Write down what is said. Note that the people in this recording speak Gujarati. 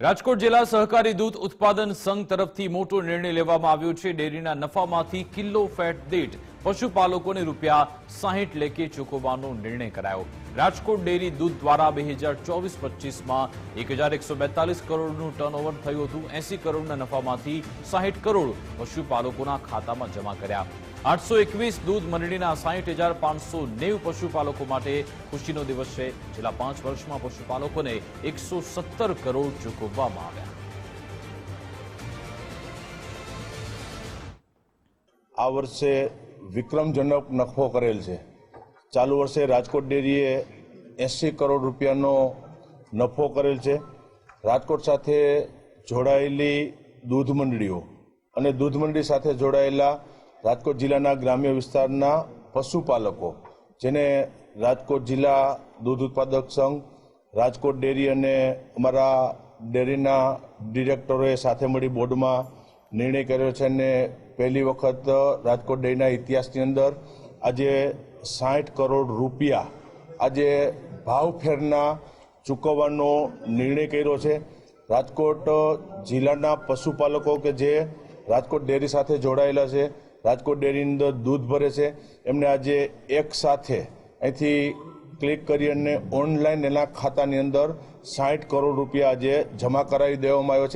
રાજકોટ જિલ્લા સહકારી દૂધ ઉત્પાદન સંઘ તરફથી મોટો નિર્ણય લેવામાં આવ્યો છે. ડેરીના નફામાંથી કિલો ફેટ દીઠ પશુપાલકોને રૂપિયા સાહીઠ લેખે ચૂકવવાનો નિર્ણય કરાયો. રાજકોટ ડેરી દૂધ દ્વારા બે હજાર ચોવીસ પચીસમાં એક હજાર એકસો બેતાલીસ કરોડનું ટર્નઓવર થયું હતું. એસી કરોડના નફામાંથી સાહીઠ કરોડ પશુપાલકોના ખાતામાં જમા કર્યા. આઠસો એકવીસ દૂધ મંડળીના સાહીઠ હજાર પાંચસો નેવું પશુપાલકો માટે ખુશીનો દિવસ છે. છેલ્લા પાંચ વર્ષમાં પશુપાલકોને એકસો સત્તર કરોડ ચૂકવવામાં આવ્યા. આ વર્ષે વિક્રમજનક નફો કરેલ છે. ચાલુ વર્ષે રાજકોટ ડેરીએ એંસી કરોડ રૂપિયાનો નફો કરેલ છે. રાજકોટ સાથે જોડાયેલી દૂધ મંડળીઓ અને દૂધ મંડળી સાથે જોડાયેલા રાજકોટ જિલ્લાના ગ્રામ્ય વિસ્તારના પશુપાલકો, જેને રાજકોટ જિલ્લા દૂધ ઉત્પાદક સંઘ, રાજકોટ ડેરી અને અમારા ડેરીના ડિરેક્ટરોએ સાથે મળી બોર્ડમાં નિર્ણય કર્યો છે અને પહેલી વખત રાજકોટ ડેરીના ઇતિહાસની અંદર આજે સાઠ કરોડ રૂપિયા આજે ભાવ ફેરના ચૂકવવાનો નિર્ણય કર્યો છે. રાજકોટ જિલ્લાના પશુપાલકો કે જે રાજકોટ ડેરી સાથે જોડાયેલા છે રાજકોટ ડેરીની અંદર દૂધ ભરે છે. એમને આજે એક સાથે અહીંથી ક્લિક કરી અને ઓનલાઈન એના ખાતાની અંદર સાઠ કરોડ રૂપિયા આજે જમા કરાવી દેવામાં આવ્યો છે.